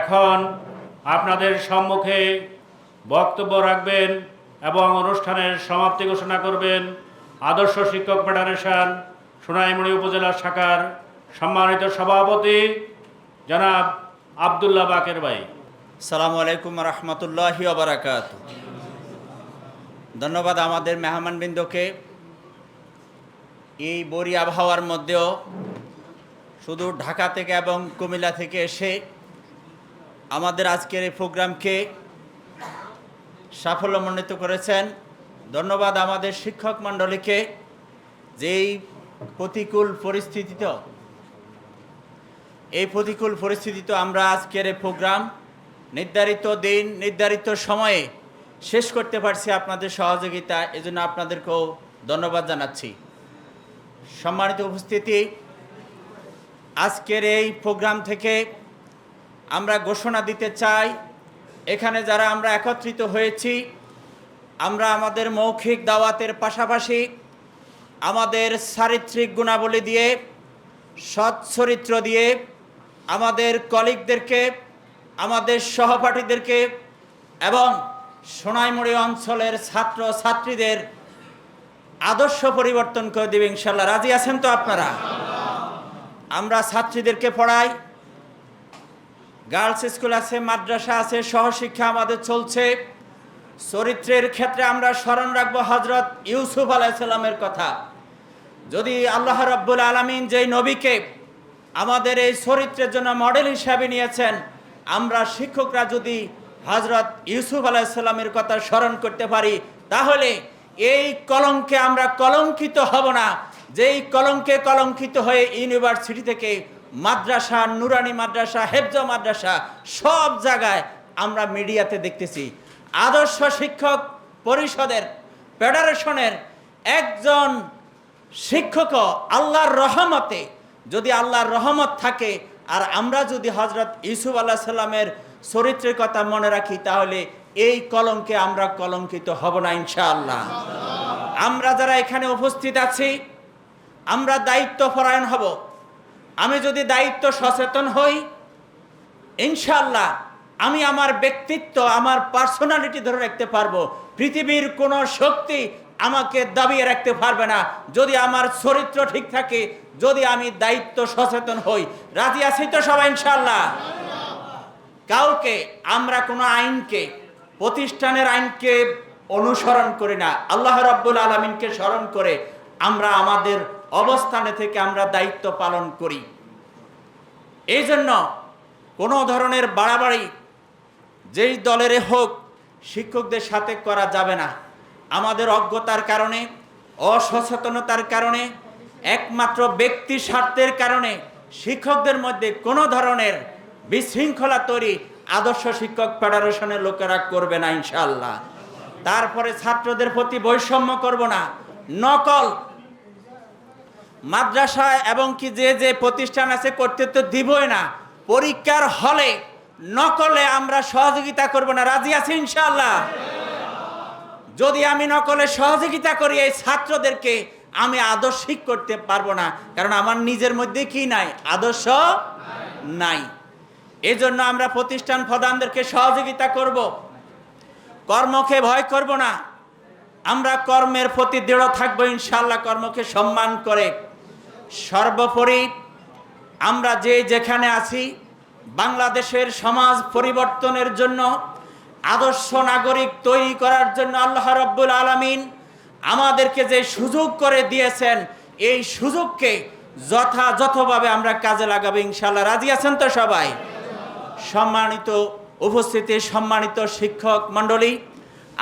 এখন আপনাদের সম্মুখে বক্তব্য রাখবেন এবং অনুষ্ঠানের সমাপ্তি ঘোষণা করবেন আদর্শ শিক্ষক ফেডারেশন, সোনাইমুড়ি উপজেলা শাখার সম্মানিত সভাপতি জনাব আবদুল্লাহ বাকের ভাই। সালামু আলাইকুম রহমতুল্লাহ বারাকাত। ধন্যবাদ আমাদের মেহমানবৃন্দকে। এই বরি আবহাওয়ার মধ্যেও শুধু ঢাকা থেকে এবং কুমিল্লা থেকে এসে আমাদের আজকের এই প্রোগ্রামকে সাফল্যমণ্ডিত করেছেন। ধন্যবাদ আমাদের শিক্ষক মণ্ডলীকে যেই প্রতিকূল পরিস্থিতিতেও এই প্রতিকূল পরিস্থিতিতে আমরা আজকের এই প্রোগ্রাম নির্ধারিত দিন, নির্ধারিত সময়ে শেষ করতে পারছি আপনাদের সহযোগিতা। এজন্য আপনাদেরকেও ধন্যবাদ জানাচ্ছি। সম্মানিত উপস্থিতি, আজকের এই প্রোগ্রাম থেকে আমরা ঘোষণা দিতে চাই, এখানে যারা আমরা একত্রিত হয়েছি, আমরা আমাদের মৌখিক দাওয়াতের পাশাপাশি আমাদের চারিত্রিক গুণাবলী দিয়ে, সৎ চরিত্র দিয়ে আমাদের কলিগদেরকে, আমাদের সহপাঠীদেরকে এবং সোনাইমুড়ি অঞ্চলের ছাত্র ছাত্রীদের আদর্শ পরিবর্তন করে দেবে ইনশাল্লাহ। রাজি আছেন তো আপনারা? আমরা ছাত্রীদেরকে পড়াই গার্লস স্কুল আছে, মাদ্রাসা আছে, সহশিক্ষা আমাদের চলছে। চরিত্রের ক্ষেত্রে আমরা স্মরণ রাখব হজরত ইউসুফ আলাইসাল্লামের কথা। যদি আল্লাহ রব্বুল আলমিন যেই নবীকে আমাদের এই চরিত্রের জন্য মডেল হিসাবে নিয়েছেন, আমরা শিক্ষকরা যদি হজরত ইউসুফ আলাইসাল্লামের কথা স্মরণ করতে পারি, তাহলে এই কলঙ্কে আমরা কলঙ্কিত হব না। যেই কলঙ্কে কলঙ্কিত হয়ে ইউনিভার্সিটি থেকে মাদ্রাসা, নুরানি মাদ্রাসা, হেফজ মাদ্রাসা, সব জায়গায় আমরা মিডিয়াতে দেখতেছি। আদর্শ শিক্ষক পরিষদের, ফেডারেশনের একজন শিক্ষক আল্লাহর রহমতে, যদি আল্লাহর রহমত থাকে, আর আমরা যদি হজরত ইউসুফ আল্লাহ সাল্লামের চরিত্রের কথা মনে রাখি, তাহলে এই কলঙ্কে আমরা কলঙ্কিত হব না, ইনশাআল্লাহ। আমরা যারা এখানে উপস্থিত আছি, আমরা দায়িত্ব পরায়ণ হব। আমি যদি দায়িত্ব সচেতন হই ইনশাল্লাহ আমি আমার ব্যক্তিত্ব, আমার পার্সোনালিটি ধরে রাখতে পারব। পৃথিবীর কোনো শক্তি আমাকে দাবিয়ে রাখতে পারবে না। যদি আমার চরিত্র ঠিক থাকে, যদি আমি দায়িত্ব সচেতন হই। রাজি আছি তো সবাই ইনশাল্লাহ কাউকে, আমরা কোনো আইনকে, প্রতিষ্ঠানের আইনকে অনুসরণ করি না। আল্লাহ রাব্বুল আলমিনকে স্মরণ করে আমরা আমাদের অবস্থানে থেকে আমরা দায়িত্ব পালন করি। এই জন্য কোনো ধরনের বাড়াবাড়ি যেই দলের হোক, শিক্ষকদের সাথে করা যাবে না। আমাদের অজ্ঞতার কারণে, অসচেতনতার কারণে, একমাত্র ব্যক্তি স্বার্থের কারণে শিক্ষকদের মধ্যে কোনো ধরনের বিশৃঙ্খলা তৈরি আদর্শ শিক্ষক ফেডারেশনের লোকেরা করবে না ইনশাল্লাহ তারপরে ছাত্রদের প্রতি বৈষম্য করব না। নকল মাদ্রাসা এবং কি যে যে প্রতিষ্ঠান আছে করতে তো দিবই না। পরীক্ষার হলে নকলে আমরা সহযোগিতা করব না। রাজি আছি ইনশাল্লাহ যদি আমি নকলে সহযোগিতা করি এই ছাত্রদেরকে, আমি আদর্শিক করতে পারব না। কারণ আমার নিজের মধ্যে কি নাই? আদর্শ নাই। এই জন্য আমরা প্রতিষ্ঠান প্রধানদেরকে সহযোগিতা করব। কর্মকে ভয় করব না। আমরা কর্মের প্রতি দৃঢ় থাকব ইনশাল্লাহ কর্মকে সম্মান করে সর্বোপরি আমরা যে যেখানে আছি, বাংলাদেশের সমাজ পরিবর্তনের জন্য, আদর্শ নাগরিক তৈরি করার জন্য আল্লাহ রব্বুল আলমিন আমাদেরকে যে সুযোগ করে দিয়েছেন, এই সুযোগকে যথাযথভাবে আমরা কাজে লাগাবো ইনশাল্লাহ রাজি আছেন তো সবাই? সম্মানিত উপস্থিতি, সম্মানিত শিক্ষক মণ্ডলী,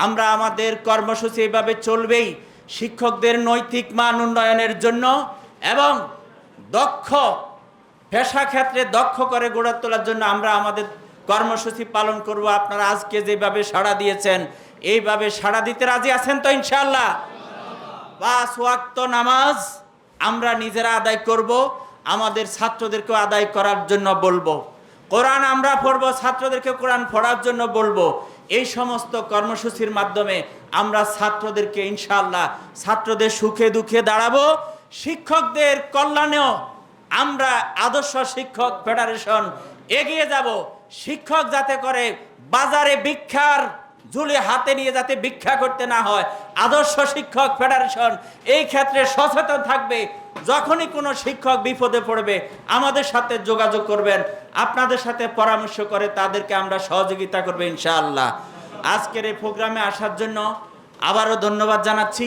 আমরা আমাদের কর্মসূচি এভাবে চলবেই। শিক্ষকদের নৈতিক মান উন্নয়নের জন্য এবং দক্ষ পেশা ক্ষেত্রে দক্ষ করে গড়ে তোলার জন্য আমরা আমাদের কর্মসূচি পালন করব। আপনারা আজকে যেভাবে সাড়া দিয়েছেন, এইভাবে সাড়া দিতে রাজি আছেন তো ইনশাল্লাহ পাঁচ ওয়াক্ত নামাজ আমরা নিজেরা আদায় করব, আমাদের ছাত্রদেরকেও আদায় করার জন্য বলব। কোরআন আমরা পড়ব ছাত্রদেরকে কোরআন পড়ার জন্য বলব। এই সমস্ত কর্মসূচির মাধ্যমে আমরা ছাত্রদেরকে ইনশাল্লাহ ছাত্রদের সুখে দুঃখে দাঁড়াবো। শিক্ষকদের কল্যাণেও আমরা আদর্শ শিক্ষক ফেডারেশন এগিয়ে যাব। শিক্ষক যাতে করে বাজারে ভিক্ষার ঝুলে হাতে নিয়ে যাতে ভিক্ষা করতে না হয়। আদর্শ শিক্ষক ফেডারেশন এই ক্ষেত্রে সচেতন থাকবে। যখনই কোনো শিক্ষক বিপদে পড়বে, আমাদের সাথে যোগাযোগ করবেন। আপনাদের সাথে পরামর্শ করে তাদেরকে আমরা সহযোগিতা করব ইনশাআল্লাহ। আজকের এই প্রোগ্রামে আসার জন্য আবারও ধন্যবাদ জানাচ্ছি।